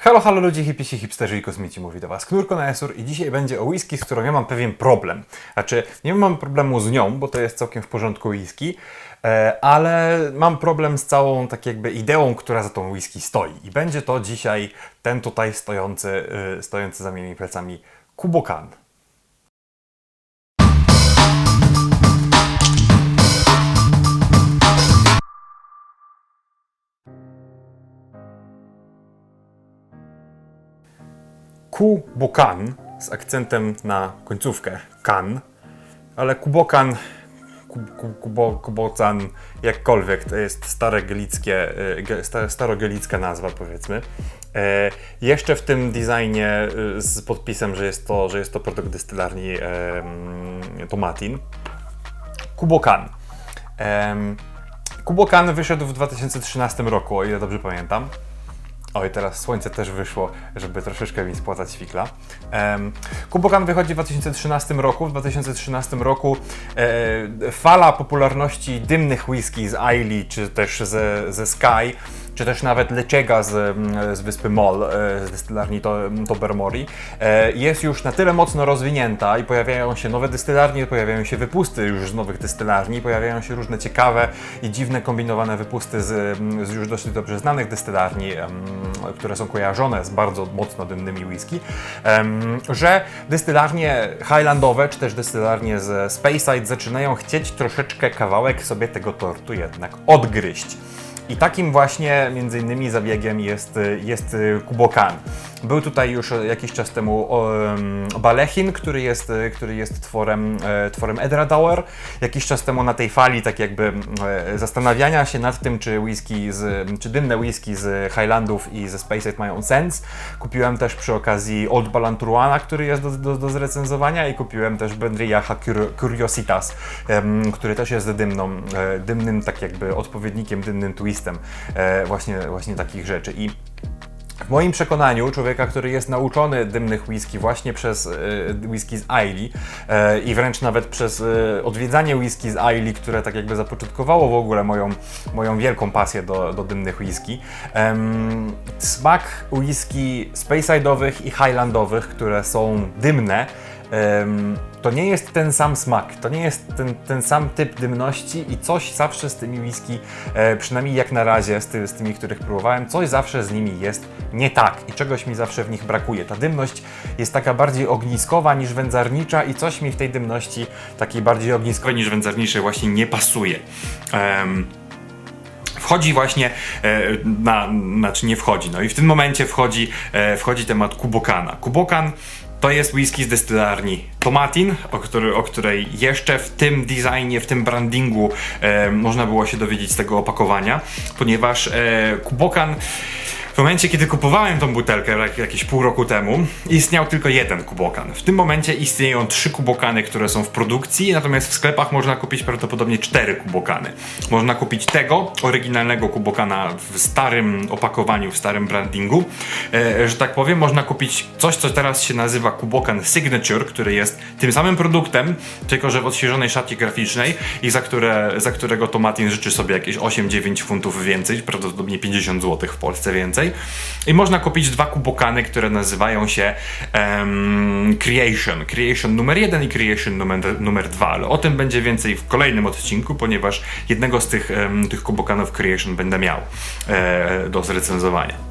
Halo, halo ludzie, hipisi, hipsterzy i kosmici, mówi do Was Knurko na Esur i dzisiaj będzie o whisky, z którą ja mam pewien problem. Znaczy, nie mam problemu z nią, bo to jest całkiem w porządku whisky, e, ale mam problem z całą tak jakby ideą, która za tą whisky stoi. I będzie to dzisiaj ten tutaj stojący, y, stojący za moimi plecami Kubokan. Kubokan z akcentem na końcówkę kan, ale Kubokan, kub, jakkolwiek, to jest stare gelickie, e, ge- sta- starogelicka nazwa powiedzmy. E, jeszcze w tym designie e, z podpisem, że jest to, że jest to produkt dystylarni e, mm, Tomatin. Kubokan. Em, Kubokan wyszedł w 2013 roku, o ile dobrze pamiętam. Oj, teraz słońce też wyszło, żeby troszeczkę mi spłatać świkla. Um, Kubokan wychodzi w 2013 roku. W 2013 roku e, fala popularności dymnych whisky z Ailey, czy też ze, ze Sky, czy też nawet Leciega z, mm, z wyspy Mol, e, z dystylarni to, Tobermory, e, jest już na tyle mocno rozwinięta i pojawiają się nowe dystylarnie, pojawiają się wypusty już z nowych dystylarni, pojawiają się różne ciekawe i dziwne kombinowane wypusty z, mm, z już dosyć dobrze znanych dystylarni, które są kojarzone z bardzo mocno dymnymi whisky, że dystylarnie highlandowe, czy też dystylarnie z Speyside zaczynają chcieć troszeczkę kawałek sobie tego tortu jednak odgryźć. I takim właśnie między innymi zabiegiem jest, jest Kubokan. Był tutaj już jakiś czas temu Balechin, który jest, który jest tworem, e, tworem Edradauer. Jakiś czas temu na tej fali tak jakby e, zastanawiania się nad tym, czy whisky z, czy dymne whisky z Highlandów i ze Spaceit mają sens. Kupiłem też przy okazji Old Balantruana, który jest do, do, do zrecenzowania i kupiłem też Bendriacha Cur- Curiositas, który też jest dymną, e, dymnym tak jakby odpowiednikiem, dymnym twistem e, właśnie, właśnie takich rzeczy. I w moim przekonaniu, człowieka, który jest nauczony dymnych whisky właśnie przez e, whisky z Ailey e, i wręcz nawet przez e, odwiedzanie whisky z Ailey, które tak jakby zapoczątkowało w ogóle moją, moją wielką pasję do, do dymnych whisky, em, smak whisky Spaceside'owych i Highlandowych, które są dymne, em, to nie jest ten sam smak, to nie jest ten, ten sam typ dymności i coś zawsze z tymi whisky, e, przynajmniej jak na razie z, ty, z tymi, których próbowałem, coś zawsze z nimi jest nie tak i czegoś mi zawsze w nich brakuje. Ta dymność jest taka bardziej ogniskowa niż wędzarnicza i coś mi w tej dymności takiej bardziej ogniskowej niż wędzarniczej właśnie nie pasuje. Em, wchodzi właśnie, e, na, znaczy nie wchodzi, no i w tym momencie wchodzi, e, wchodzi temat Kubokana. Kubokan to jest whisky z destylarni Tomatin, o, który, o której jeszcze w tym designie, w tym brandingu e, można było się dowiedzieć z tego opakowania, ponieważ e, Kubokan w momencie, kiedy kupowałem tą butelkę jak- jakieś pół roku temu, istniał tylko jeden kubokan. W tym momencie istnieją trzy kubokany, które są w produkcji, natomiast w sklepach można kupić prawdopodobnie cztery kubokany. Można kupić tego oryginalnego kubokana w starym opakowaniu, w starym brandingu, e, że tak powiem. Można kupić coś, co teraz się nazywa kubokan Signature, który jest tym samym produktem, tylko że w odświeżonej szacie graficznej i za, które, za którego Tomatin życzy sobie jakieś 8-9 funtów więcej, prawdopodobnie 50 zł w Polsce więcej. I można kupić dwa kubokany, które nazywają się em, Creation. Creation numer 1 i Creation numer, numer 2, ale o tym będzie więcej w kolejnym odcinku, ponieważ jednego z tych, em, tych kubokanów Creation będę miał e, do zrecenzowania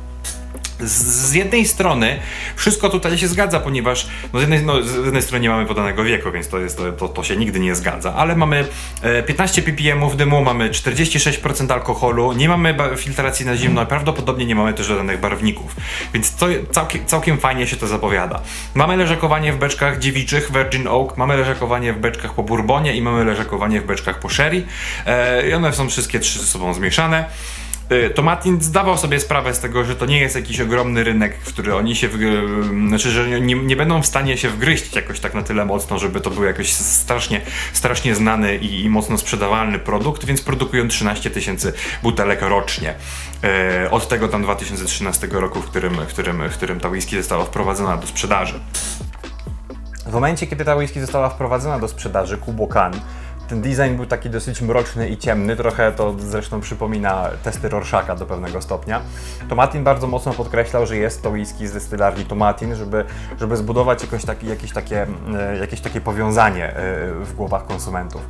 z jednej strony wszystko tutaj się zgadza, ponieważ no z, jednej, no z jednej strony nie mamy podanego wieku, więc to, jest, to, to, się nigdy nie zgadza, ale mamy e, 15 ppm dymu, mamy 46% alkoholu, nie mamy filtracji na zimno prawdopodobnie nie mamy też żadnych barwników, więc to całkiem, całkiem fajnie się to zapowiada. Mamy leżakowanie w beczkach dziewiczych Virgin Oak, mamy leżakowanie w beczkach po bourbonie i mamy leżakowanie w beczkach po sherry e, i one są wszystkie trzy ze sobą zmieszane. Y, Tomatin zdawał sobie sprawę z tego, że to nie jest jakiś ogromny rynek, w który oni się, wgr- znaczy, że nie, nie będą w stanie się wgryźć jakoś tak na tyle mocno, żeby to był jakoś strasznie, strasznie znany i, i mocno sprzedawalny produkt, więc produkują 13 tysięcy butelek rocznie. Y, Od tego tam 2013 roku, w którym, w którym, w którym ta whisky została wprowadzona do sprzedaży. W momencie, kiedy ta whisky została wprowadzona do sprzedaży, Kubokan, ten design był taki dosyć mroczny i ciemny, trochę to zresztą przypomina testy Rorschacha do pewnego stopnia. Tomatin bardzo mocno podkreślał, że jest to whisky z destylarni Tomatin, żeby, żeby zbudować jakoś taki, jakieś, takie, e, jakieś takie powiązanie e, w głowach konsumentów.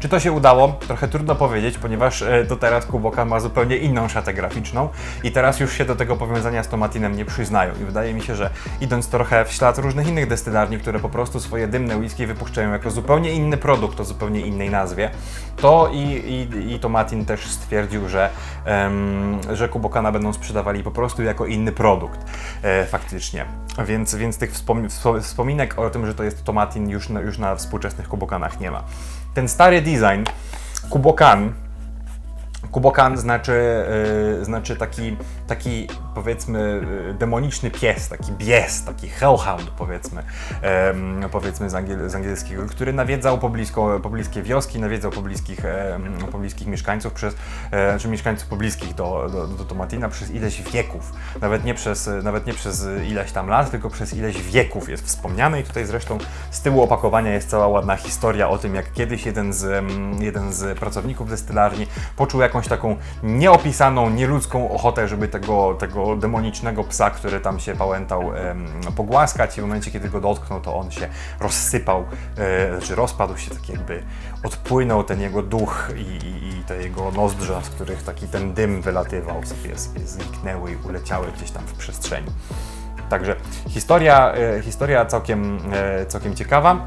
Czy to się udało? Trochę trudno powiedzieć, ponieważ e, do teraz Kuboka ma zupełnie inną szatę graficzną i teraz już się do tego powiązania z Tomatinem nie przyznają. I wydaje mi się, że idąc trochę w ślad różnych innych destylarni, które po prostu swoje dymne whisky wypuszczają jako zupełnie inny produkt o zupełnie innej nazwie, to i, i, i Tomatin też stwierdził, że, em, że Kubokana będą sprzedawali po prostu jako inny produkt e, faktycznie. Więc, więc tych wspom wspo- wspominek o tym, że to jest Tomatin już na, już na współczesnych Kubokanach nie ma. Ten stary design Kubokan Kubokan znaczy, yy, znaczy taki, taki powiedzmy yy, demoniczny pies, taki bies, taki hellhound powiedzmy, powiedzmy z, angiel, z angielskiego, który nawiedzał poblisko, pobliskie wioski, nawiedzał pobliskich, pobliskich mieszkańców przez, e, czy mieszkańców pobliskich do, do, do Tomatina przez ileś wieków. Nawet nie, przez, nawet nie przez ileś tam lat, tylko przez ileś wieków jest wspomniane i tutaj zresztą z tyłu opakowania jest cała ładna historia o tym, jak kiedyś jeden z, jeden z pracowników destylarni poczuł jakąś taką nieopisaną, nieludzką ochotę, żeby tego, tego demonicznego psa, który tam się pałętał, pogłaskać i w momencie, kiedy go dotknął, to on się rozsypał, e, znaczy rozpadł się, tak jakby odpłynął ten jego duch i, i, i te jego nozdrza, z których taki ten dym wylatywał, sobie, sobie zniknęły i uleciały gdzieś tam w przestrzeni. Także historia, e, historia całkiem, e, całkiem ciekawa.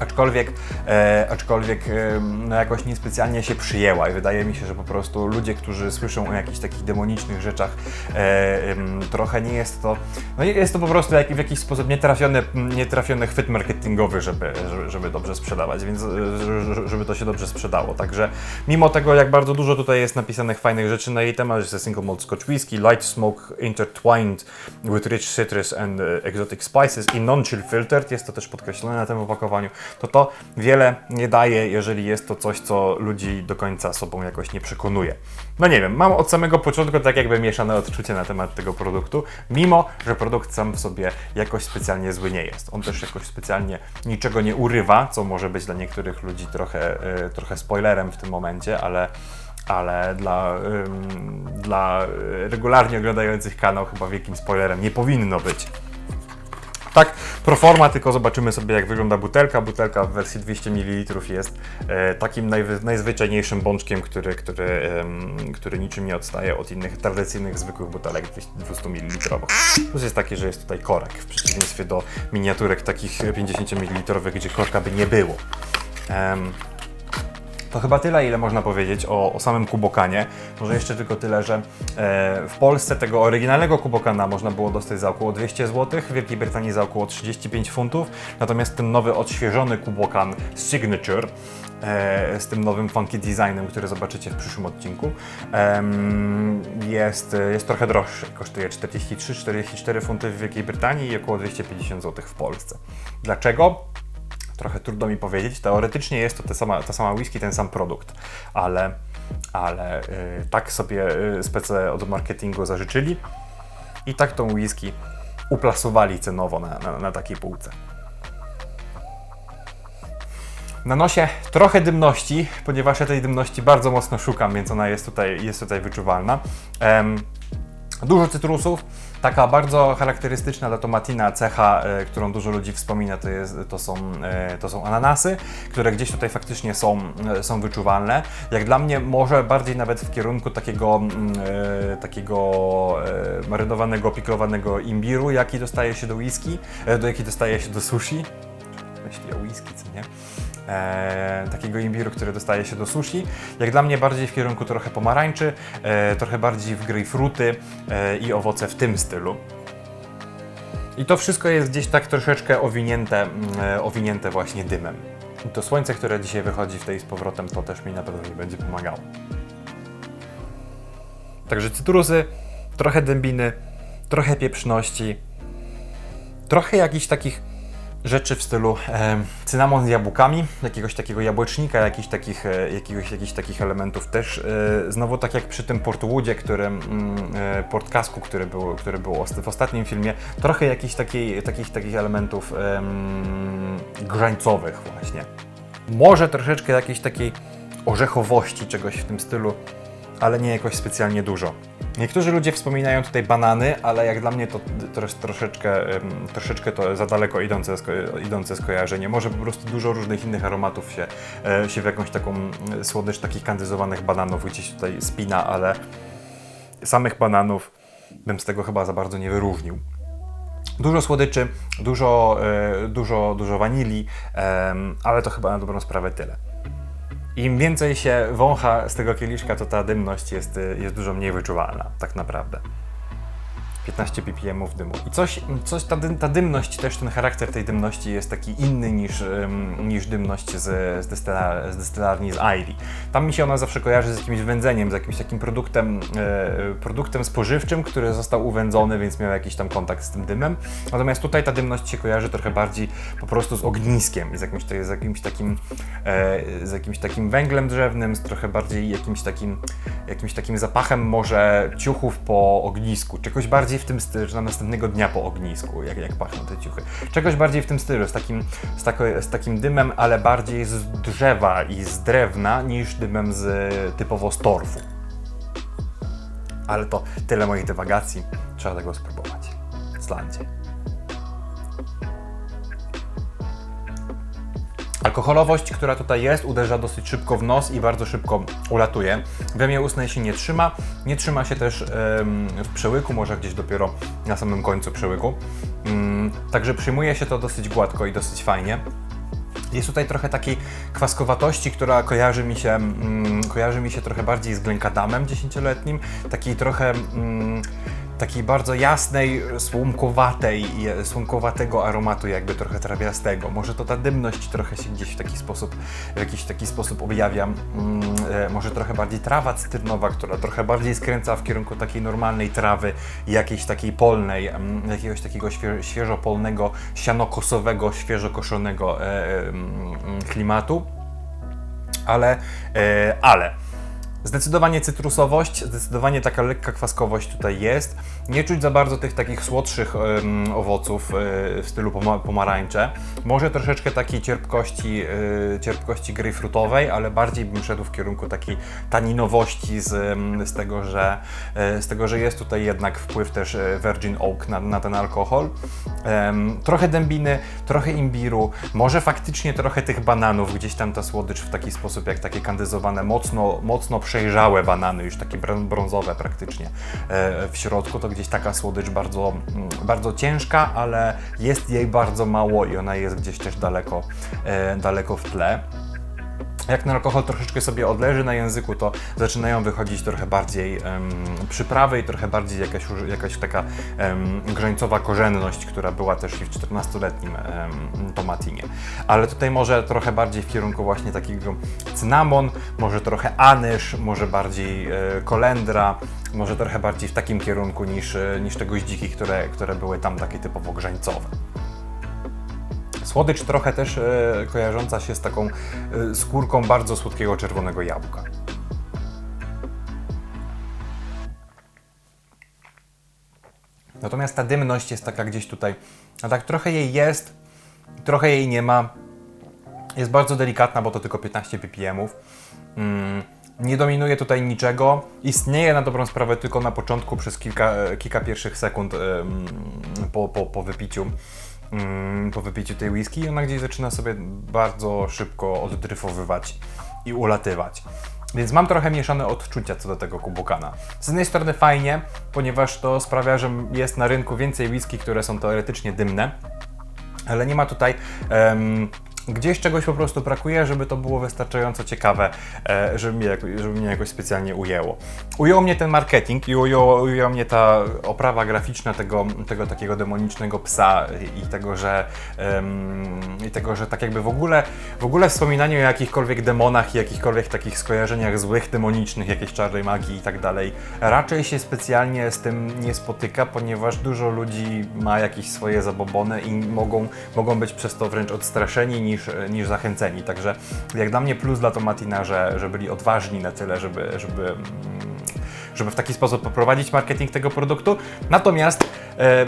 Aczkolwiek, e, aczkolwiek e, no jakoś niespecjalnie się przyjęła i wydaje mi się, że po prostu ludzie, którzy słyszą o jakichś takich demonicznych rzeczach, e, trochę nie jest to, no jest to po prostu jak, w jakiś sposób nietrafiony, nietrafiony chwyt marketingowy, żeby, żeby, dobrze sprzedawać, więc e, żeby to się dobrze sprzedało. Także mimo tego, jak bardzo dużo tutaj jest napisanych fajnych rzeczy na jej temat, że jest single malt scotch whisky, light smoke intertwined with rich citrus and e, exotic spices i non-chill filtered, jest to też podkreślone na tym opakowaniu, to to wiele nie daje, jeżeli jest to coś, co ludzi do końca sobą jakoś nie przekonuje. No nie wiem, mam od samego początku tak jakby mieszane odczucie na temat tego produktu, mimo że produkt sam w sobie jakoś specjalnie zły nie jest. On też jakoś specjalnie niczego nie urywa, co może być dla niektórych ludzi trochę, e, trochę spoilerem w tym momencie, ale ale dla, ym, dla e, regularnie oglądających kanał chyba wielkim spoilerem nie powinno być. Tak, pro forma, tylko zobaczymy sobie jak wygląda butelka. Butelka w wersji 200 ml jest e, takim najwy, najzwyczajniejszym bączkiem, który, który, em, który niczym nie odstaje od innych tradycyjnych, zwykłych butelek 200 ml. Plus jest taki, że jest tutaj korek, w przeciwieństwie do miniaturek takich 50 ml, gdzie korka by nie było. To chyba tyle, ile można powiedzieć o, o samym Kubokanie. Może jeszcze tylko tyle, że e, w Polsce tego oryginalnego Kubokana można było dostać za około 200 zł, w Wielkiej Brytanii za około 35 funtów, natomiast ten nowy, odświeżony Kubokan Signature e, z tym nowym funky designem, który zobaczycie w przyszłym odcinku, em, jest, jest trochę droższy. Kosztuje 43-44 funty w Wielkiej Brytanii i około 250 zł w Polsce. Dlaczego? Trochę trudno mi powiedzieć. Teoretycznie jest to ta sama, ta sama whisky, ten sam produkt, ale, ale y, tak sobie y, spece od marketingu zażyczyli i tak tą whisky uplasowali cenowo na, na, na takiej półce. Na nosie trochę dymności, ponieważ ja tej dymności bardzo mocno szukam, więc ona jest tutaj, jest tutaj wyczuwalna. Em, Dużo cytrusów. Taka bardzo charakterystyczna dla tomatina cecha, e, którą dużo ludzi wspomina, to, jest, to, są, e, to są ananasy, które gdzieś tutaj faktycznie są, e, są wyczuwalne. Jak dla mnie może bardziej nawet w kierunku takiego, mm, takiego marynowanego, piklowanego imbiru, jaki dostaje się do whisky, do jaki dostaje się do sushi. Myśli o whisky, co nie? E, takiego imbiru, który dostaje się do sushi. Jak dla mnie bardziej w kierunku trochę pomarańczy, e, trochę bardziej w grejpfruty e, i owoce w tym stylu. I to wszystko jest gdzieś tak troszeczkę owinięte, mm, e, owinięte właśnie dymem. I to słońce, które dzisiaj wychodzi w tej z powrotem, to też mi na pewno nie będzie pomagało. Także cytrusy, trochę dębiny, trochę pieprzności, trochę jakichś takich rzeczy w stylu e, cynamon z jabłkami, jakiegoś takiego jabłecznika, jakichś takich, e, jakiegoś, jakichś takich elementów też. E, znowu tak jak przy tym Portwoodzie, który, mm, e, Portkasku, który był, który był w ostatnim filmie, trochę jakichś takiej, takich, takich elementów em, grzańcowych właśnie. Może troszeczkę jakiejś takiej orzechowości, czegoś w tym stylu, ale nie jakoś specjalnie dużo. Niektórzy ludzie wspominają tutaj banany, ale jak dla mnie to tros, troszeczkę, troszeczkę to za daleko idące, idące skojarzenie. Może po prostu dużo różnych innych aromatów się, e, się w jakąś taką e, słodycz takich kandyzowanych bananów gdzieś tutaj spina, ale samych bananów bym z tego chyba za bardzo nie wyróżnił. Dużo słodyczy, dużo, e, dużo, dużo wanilii, ale to chyba na dobrą sprawę tyle. Im więcej się wącha z tego kieliszka, to ta dymność jest, y, jest dużo mniej wyczuwalna, tak naprawdę. 15 ppm dymu. I coś, coś ta, dym, ta dymność, też ten charakter tej dymności jest taki inny niż, ym, niż dymność z, z, destylar, z destylarni z Airi. Tam mi się ona zawsze kojarzy z jakimś wędzeniem, z jakimś takim produktem, e, produktem spożywczym, który został uwędzony, więc miał jakiś tam kontakt z tym dymem. Natomiast tutaj ta dymność się kojarzy trochę bardziej po prostu z ogniskiem z jakimś, z jakimś takim, e, z jakimś takim węglem drzewnym, z trochę bardziej jakimś takim, jakimś takim zapachem może ciuchów po ognisku, czegoś bardziej w tym stylu, czy na następnego dnia po ognisku, jak, jak pachną te ciuchy. Czegoś bardziej w tym stylu, z takim, z, tako, z takim dymem, ale bardziej z drzewa i z drewna niż dymem z typowo z torfu. Ale to tyle moich dywagacji. Trzeba tego spróbować. Slandzie. Alkoholowość, która tutaj jest, uderza dosyć szybko w nos i bardzo szybko ulatuje. W jamie ustnej się nie trzyma, nie trzyma się też w przełyku, może gdzieś dopiero na samym końcu przełyku. Mm, także przyjmuje się to dosyć gładko i dosyć fajnie. Jest tutaj trochę takiej kwaskowatości, która kojarzy mi się, mm, kojarzy mi się trochę bardziej z Glenkadamem dziesięcioletnim, takiej trochę mm, takiej bardzo jasnej, słomkowatej, słomkowatego aromatu, jakby trochę trawiastego. Może to ta dymność trochę się gdzieś w taki sposób, w jakiś taki sposób objawia. Mm, e, może trochę bardziej trawa cytrynowa, która trochę bardziej skręca w kierunku takiej normalnej trawy, jakiejś takiej polnej, mm, jakiegoś takiego świe, świeżo polnego, sianokosowego, świeżo koszonego e, e, mm, klimatu. Ale, ale Zdecydowanie cytrusowość, zdecydowanie taka lekka kwaskowość tutaj jest. Nie czuć za bardzo tych takich słodszych em, owoców e, w stylu poma- pomarańcze. Może troszeczkę takiej cierpkości, e, cierpkości grejpfrutowej, ale bardziej bym szedł w kierunku takiej taninowości z, z, tego, że, e, z tego, że jest tutaj jednak wpływ też Virgin Oak na, na ten alkohol. Em, trochę dębiny, trochę imbiru, może faktycznie trochę tych bananów, gdzieś tam ta słodycz w taki sposób, jak takie kandyzowane, mocno, mocno przejrzałe banany, już takie brą- brązowe praktycznie e, w środku, to gdzieś taka słodycz bardzo, mm, bardzo ciężka, ale jest jej bardzo mało i ona jest gdzieś też daleko, e, daleko w tle. Jak ten alkohol troszeczkę sobie odleży na języku, to zaczynają wychodzić trochę bardziej em, przyprawy i trochę bardziej jakaś, jakaś taka em, grzańcowa korzenność, która była też i w 14-letnim em, tomatinie. Ale tutaj może trochę bardziej w kierunku właśnie takiego cynamon, może trochę anyż, może bardziej e, kolendra, może trochę bardziej w takim kierunku niż, e, niż te które, które były tam takie typowo grzańcowe. Słodycz trochę też e, kojarząca się z taką e, skórką bardzo słodkiego czerwonego jabłka. Natomiast ta dymność jest taka gdzieś tutaj, a tak trochę jej jest, trochę jej nie ma. Jest bardzo delikatna, bo to tylko 15 ppm. Mm, nie dominuje tutaj niczego. Istnieje na dobrą sprawę tylko na początku przez kilka, e, kilka pierwszych sekund em, po, po, po wypiciu. Mm, Po wypiciu tej whisky i ona gdzieś zaczyna sobie bardzo szybko oddryfowywać i ulatywać. Więc mam trochę mieszane odczucia co do tego kubokana. Z jednej strony fajnie, ponieważ to sprawia, że jest na rynku więcej whisky, które są teoretycznie dymne, ale nie ma tutaj em, gdzieś czegoś po prostu brakuje, żeby to było wystarczająco ciekawe, e, żeby, mnie, żeby mnie jakoś specjalnie ujęło. Ujął mnie ten marketing i ujął, ujęła mnie ta oprawa graficzna tego, tego takiego demonicznego psa i, tego, że em, i tego, że tak jakby w ogóle, w ogóle wspominanie o jakichkolwiek demonach i jakichkolwiek takich skojarzeniach złych, demonicznych, jakiejś czarnej magii i tak dalej, raczej się specjalnie z tym nie spotyka, ponieważ dużo ludzi ma jakieś swoje zabobony i mogą, mogą być przez to wręcz odstraszeni niż, niż zachęceni. Także jak dla mnie plus dla Tomatina, że, że byli odważni na tyle, żeby, żeby, mm, żeby w taki sposób poprowadzić marketing tego produktu. Natomiast e,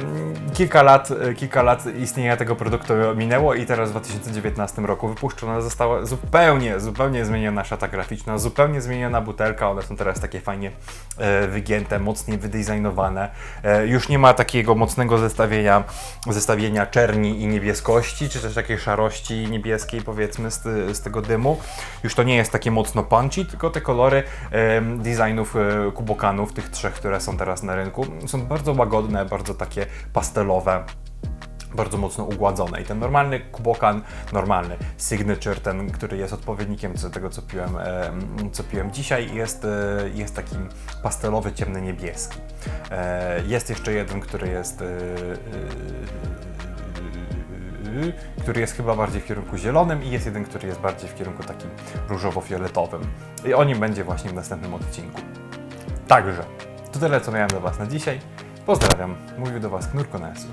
kilka, lat, e, kilka lat istnienia tego produktu minęło i teraz w 2019 roku wypuszczona została zupełnie, zupełnie zmieniona szata graficzna, zupełnie zmieniona butelka. One są teraz takie fajnie e, wygięte, mocniej wydizajnowane. E, już nie ma takiego mocnego zestawienia, zestawienia czerni i niebieskości, czy też takiej szarości niebieskiej, powiedzmy, z, z tego dymu. Już to nie jest takie mocno punchy, tylko te kolory e, designów e, kubokanów, tych trzech, które są teraz na rynku, są bardzo łagodne, bardzo takie pastelowe bardzo mocno ugładzone. I ten normalny kubokan, normalny signature, ten, który jest odpowiednikiem do tego, co piłem, e, co piłem dzisiaj, jest, e, jest taki pastelowy, ciemny niebieski. E, jest jeszcze jeden, który jest. E, e, e, który jest chyba bardziej w kierunku zielonym i jest jeden, który jest bardziej w kierunku takim różowo-fioletowym. I o nim będzie właśnie w następnym odcinku. Także, to tyle, co miałem dla Was na dzisiaj. Pozdrawiam, mówił do Was Knurko Nesu.